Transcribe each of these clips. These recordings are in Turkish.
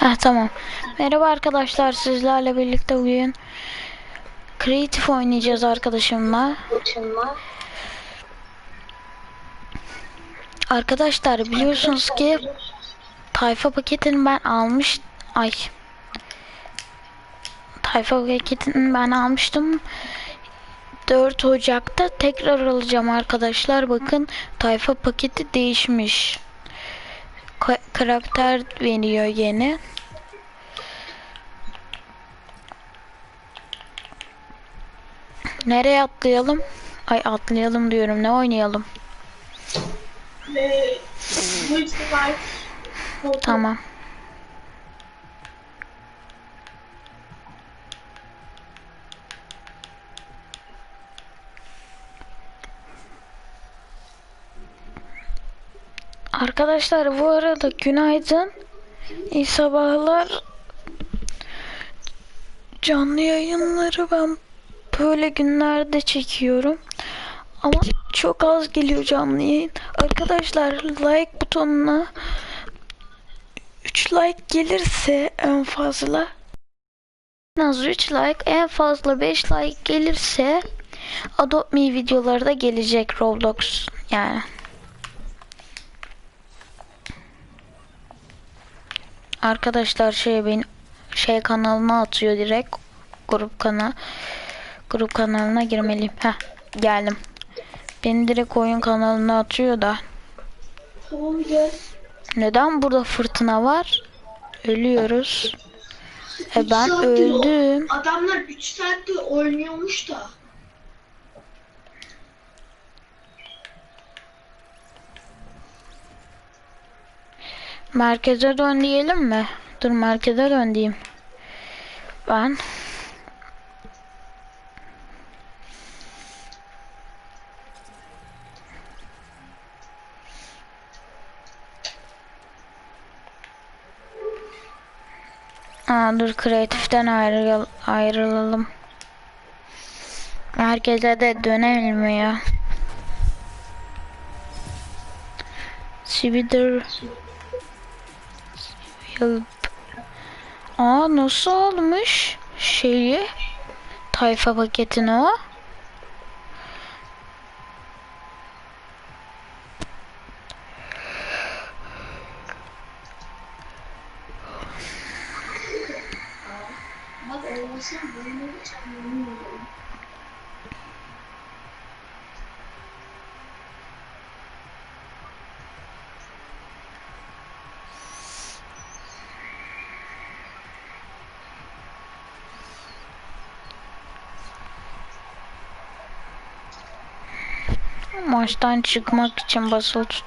Heh tamam. Merhaba arkadaşlar sizlerle birlikte bugün Creative oynayacağız arkadaşımla. Arkadaşlar biliyorsunuz ki tayfa paketini ben almış ay tayfa paketini ben almıştım 4 Ocak'ta tekrar alacağım arkadaşlar bakın tayfa paketi değişmiş karakter veriyor yeni Nereye atlayalım? Ay atlayalım diyorum. Ne oynayalım? Ee? Tamam. Arkadaşlar bu arada günaydın. İyi sabahlar. Canlı yayınları ben böyle günlerde çekiyorum. Ama çok az geliyor canlı yayın. Arkadaşlar like butonuna 3 like gelirse en fazla en az 3 like en fazla 5 like gelirse Adopt Me videoları da gelecek Roblox yani. Arkadaşlar şey benim şey kanalıma atıyor direkt grup kana grup kanalına girmeliyim. Heh geldim. Beni direkt oyun kanalına atıyor da. Tamam gel. Neden burada fırtına var? Ölüyoruz. E ben öldüm. o- Adamlar 3 saattir oynuyormuş da. Merkeze dön diyelim mi? Dur merkeze dön diyeyim. Ben Aa, dur kreatiften ayrıl ayrılalım. Merkeze de dönelim ya. Sividir Yıl- Aa nasıl almış şeyi tayfa paketini o? Bak olmasın bunu hiç anlamıyorum.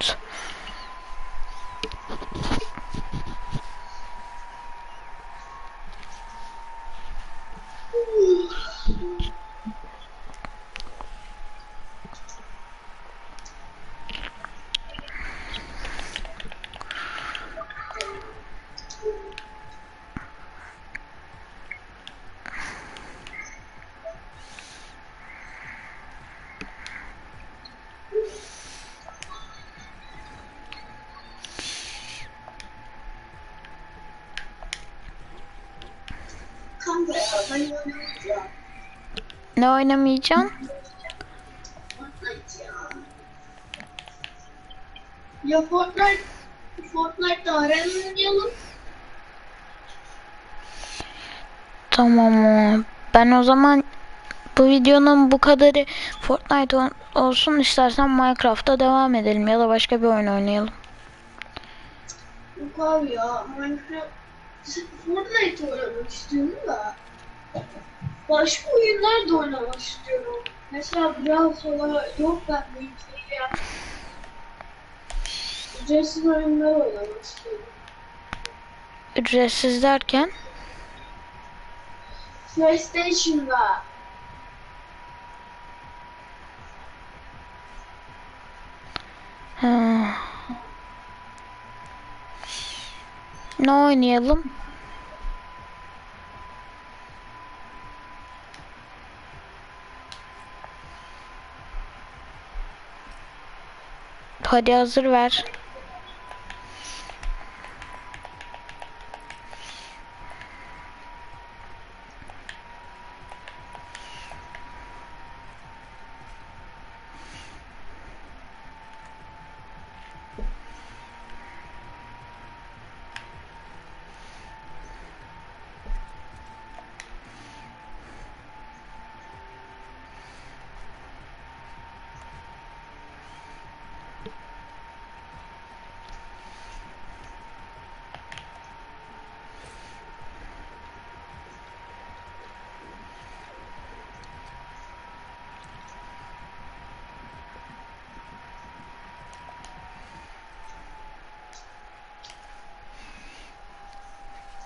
Ya oynamayacağım. Ne oynamayacaksın? Fortnite ya. Fortnite Fortnite'da arena oynayalım. Tamam o. Ben o zaman bu videonun bu kadarı Fortnite ol- olsun istersen Minecraft'ta devam edelim ya da başka bir oyun oynayalım. Yok abi ya Minecraft Fortnite oynamak istiyorum da başka oyunlar da oynamak istiyorum. Mesela biraz sonra yok ben bu ülkeyi ya. Ücretsiz oyunlar oynamak istiyorum. Ücretsiz derken PlayStation'da ha. Ne oynayalım? Hadi hazır ver.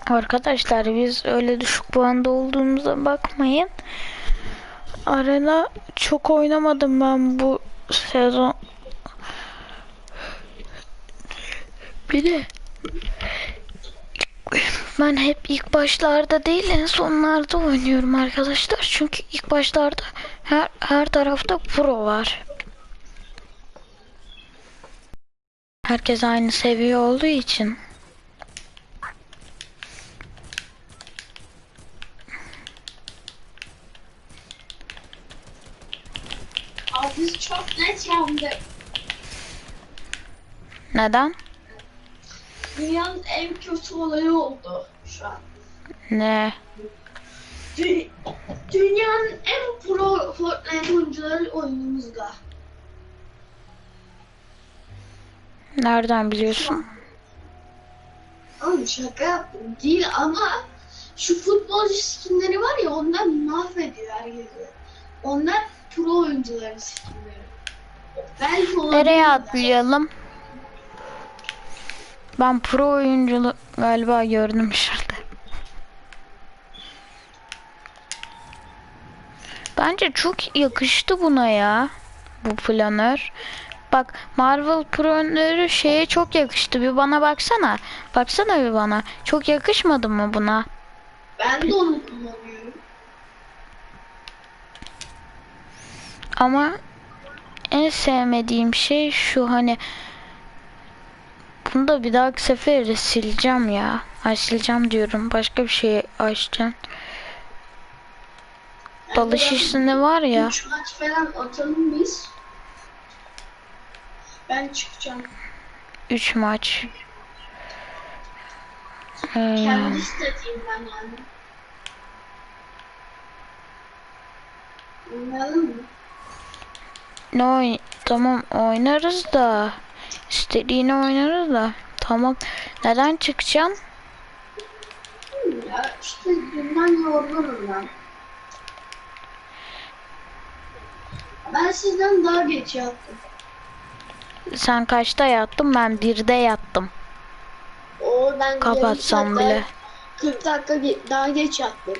Arkadaşlar biz öyle düşük puanda olduğumuza bakmayın. Arena çok oynamadım ben bu sezon. Bir de ben hep ilk başlarda değil en sonlarda oynuyorum arkadaşlar. Çünkü ilk başlarda her her tarafta pro var. Herkes aynı seviye olduğu için. Abi biz çok net yandık. Neden? Dünyanın en kötü olayı oldu şu an. Ne? Dü- dünyanın en pro Fortnite oyuncuları oyunumuzda. Nereden biliyorsun? Oğlum şaka yaptım. Değil ama şu futbolcu skinleri var ya onlar mahvediyor herkesi. Onlar pro oyuncuların skinleri. Belki. Nereye atlayalım? Ben pro oyunculu galiba gördüm şurada. Bence çok yakıştı buna ya. Bu planör. Bak Marvel planörü şeye çok yakıştı. Bir bana baksana. Baksana bir bana. Çok yakışmadı mı buna? Ben de onu kullanıyorum. Ama en sevmediğim şey şu hani bunu da bir dahaki sefer sileceğim ya. Ay sileceğim diyorum. Başka bir şey açacağım. Dalış işini var ya. 3 maç falan atalım biz. Ben çıkacağım. 3 maç. Ee, Kendi istediğim ben yani. Oynayalım mı? ne oyn tamam oynarız da istediğini oynarız da. Tamam. Neden çıkacağım? Ya işte dünden yorgunum ben. Ben sizden daha geç yattım. sen kaçta yattın? Ben birde yattım. O ben kapatsam bile. daha- 40 dakika daha geç yattım.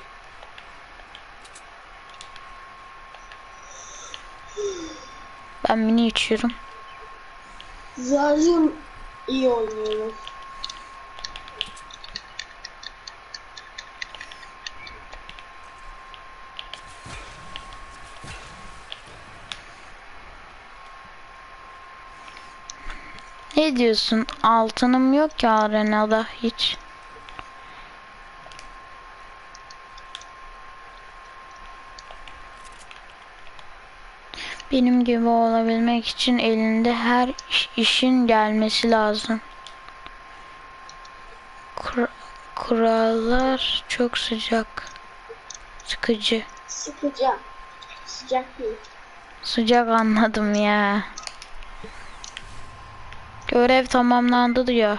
ben mini içiyorum Zaten iyi oynuyorum. ne diyorsun altınım yok ki arenada hiç Benim gibi olabilmek için elinde her iş- işin gelmesi lazım. Kur- kurallar çok sıcak. Sıkıcı. Sıkacağım. Sıcak değil. Sıcak anladım ya. Görev tamamlandı diyor.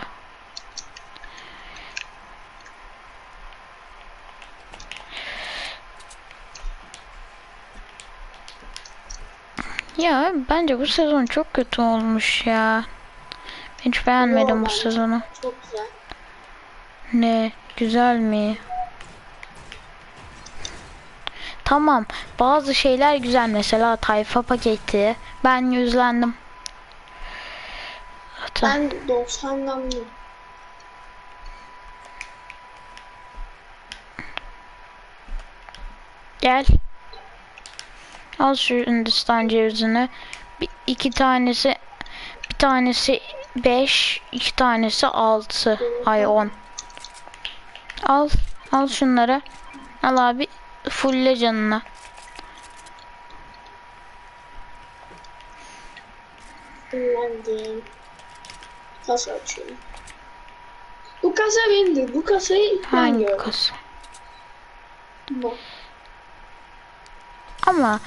Ya bence bu sezon çok kötü olmuş ya. Hiç beğenmedim bu bence. sezonu. Çok güzel. Ne güzel mi? Tamam. Bazı şeyler güzel. Mesela tayfa paketi. Ben yüzlendim. Hatta Ben 90'dan mı? gel. Al şu Hindistan cevizini. Bir, iki tanesi bir tanesi 5, iki tanesi 6. Ay 10. Al. Al şunları. Al abi. Fulle canına. Dinlendim. Kasa açıyorum. Bu kasa benimdir. Bu kasayı ben Hangi gördüm. kasa? Bu. Ama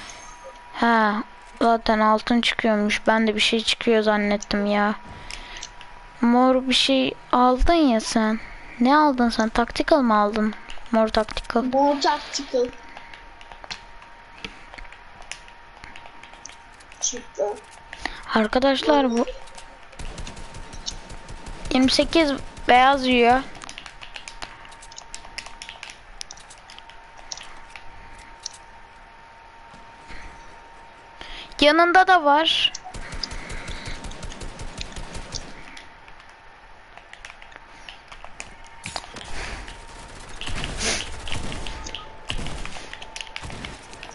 ha zaten altın çıkıyormuş. Ben de bir şey çıkıyor zannettim ya. Mor bir şey aldın ya sen. Ne aldın sen? Tactical mı aldın? Mor tactical. Mor tactical. Çıktı. Arkadaşlar bu 28 beyaz yiyor. Yanında da var.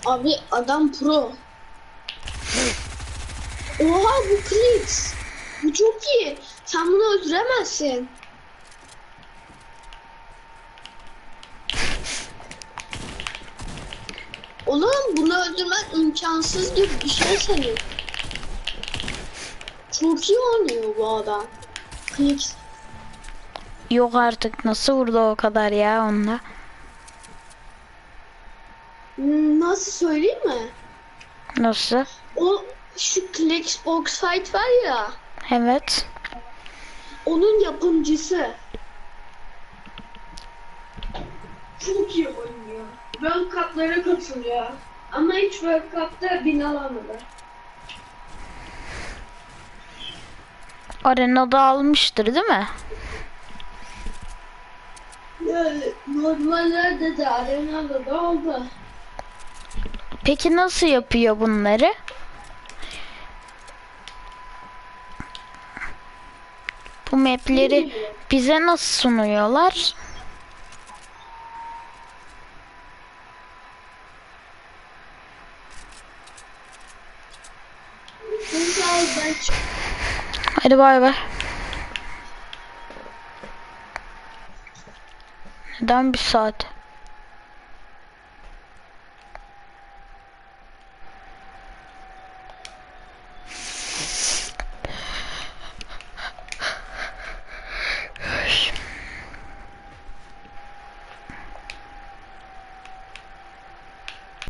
Abi adam pro. Oha bu Klix. Bu çok iyi. Sen bunu öldüremezsin. Oğlum bunu öldürmen imkansız gibi bir şey senin. Çok iyi oynuyor bu adam. Klix. Yok artık nasıl vurdu o kadar ya onunla. Hmm, Nasıl söyleyeyim mi? Nasıl? O şu Klix Oxide var ya. Evet. Onun yapımcısı. Çok iyi oynuyor. World Cup'lara katılıyor. Ama hiç World Cup'ta bin alamadı. Arenada almıştır değil mi? Yani normallerde de arenada da oldu. Peki nasıl yapıyor bunları? Bu mapleri bize nasıl sunuyorlar? Neyse abi ben çık- Hadi bay bay. Neden bir saat?